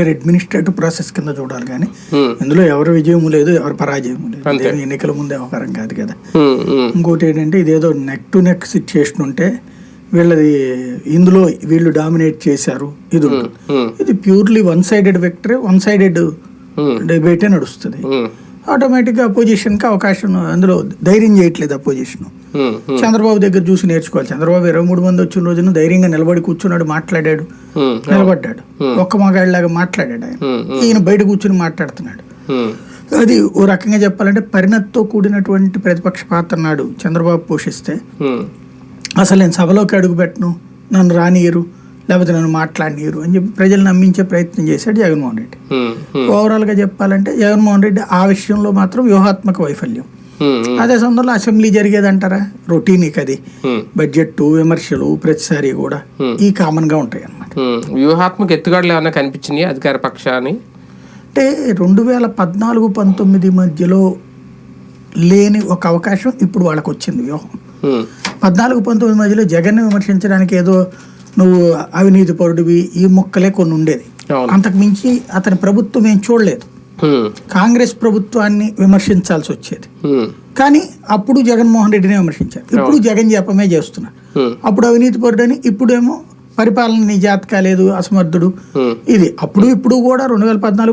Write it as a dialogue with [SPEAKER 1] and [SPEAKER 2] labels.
[SPEAKER 1] Regular administrative process కింద చూడాలి కానీ ఇందులో ఎవరి విజయము లేదు ఎవరి పరాజయము లేదు. ఎన్నికల ముందే వ్యవహారం కాదు కదా.
[SPEAKER 2] ఉమ్, ఉమ్,
[SPEAKER 1] ఇంకోటి ఏంటంటే ఇదేదో నెక్ టు నెక్ సిచ్యుయేషన్ ఉంటే వీళ్ళది ఇందులో వీళ్ళు డామినేట్ చేశారు ఇది ఉంటుంది. ఇది purely one sided victory one sided డిబేటే నడుస్తుంది. ఆటోమేటిక్గా అపోజిషన్కి అవకాశం అందులో ధైర్యం చేయట్లేదు అపోజిషన్ చంద్రబాబు దగ్గర చూసి నేర్చుకోవాలి. చంద్రబాబు ఇరవై మూడు మంది వచ్చిన రోజున ధైర్యంగా నిలబడి కూర్చున్నాడు మాట్లాడాడు నిలబడ్డాడు. ఒక్క మగాడిలాగా మాట్లాడాడు ఆయన. ఈయన బయట కూర్చుని మాట్లాడుతున్నాడు. అది ఓ రకంగా చెప్పాలంటే పరిణతితో కూడినటువంటి ప్రతిపక్ష పాత్ర నాడు చంద్రబాబు పోషిస్తే అసలు నేను సభలోకి అడుగు పెట్టను నన్ను రానియరు లేకపోతే నన్ను మాట్లాడినీయరు అని చెప్పి ప్రజలు నమ్మించే ప్రయత్నం చేశాడు జగన్మోహన్ రెడ్డి. ఓవరాల్గా చెప్పాలంటే జగన్మోహన్ రెడ్డి ఆ విషయంలో మాత్రం వ్యూహాత్మక వైఫల్యం. అదే సందర్భంలో అసెంబ్లీ జరిగేదంటారా? రొటీనిక్ అది.
[SPEAKER 2] ఉమ్,
[SPEAKER 1] బడ్జెట్ విమర్శలు ప్రతిసారి కూడా ఈ కామన్గా ఉంటాయి అన్నమాట.
[SPEAKER 2] వ్యూహాత్మక ఎత్తుగడలు ఏమైనా కనిపించినాయి అధికార పక్షాన్ని?
[SPEAKER 1] అంటే రెండు వేల పద్నాలుగు పంతొమ్మిది మధ్యలో లేని ఒక అవకాశం ఇప్పుడు వాళ్ళకి వచ్చింది వ్యూహం పద్నాలుగు పంతొమ్మిది మధ్యలో జగన్ విమర్శించడానికి ఏదో నువ్వు అవినీతి పరుడివి ఈ మొక్కలే కొన్ని ఉండేది. అంతకు మించి అతని ప్రభుత్వం ఏం చూడలేదు. కాంగ్రెస్ ప్రభుత్వాన్ని విమర్శించాల్సి వచ్చేది. కానీ అప్పుడు జగన్మోహన్ రెడ్డినే విమర్శించారు. ఇప్పుడు జగన్ జపమే చేస్తున్నారు. అప్పుడు అవినీతి పరుడని ఇప్పుడేమో పరిపాలన నీ జాతకా లేదు అసమర్థుడు. ఇది అప్పుడు ఇప్పుడు కూడా రెండు వేల పద్నాలుగు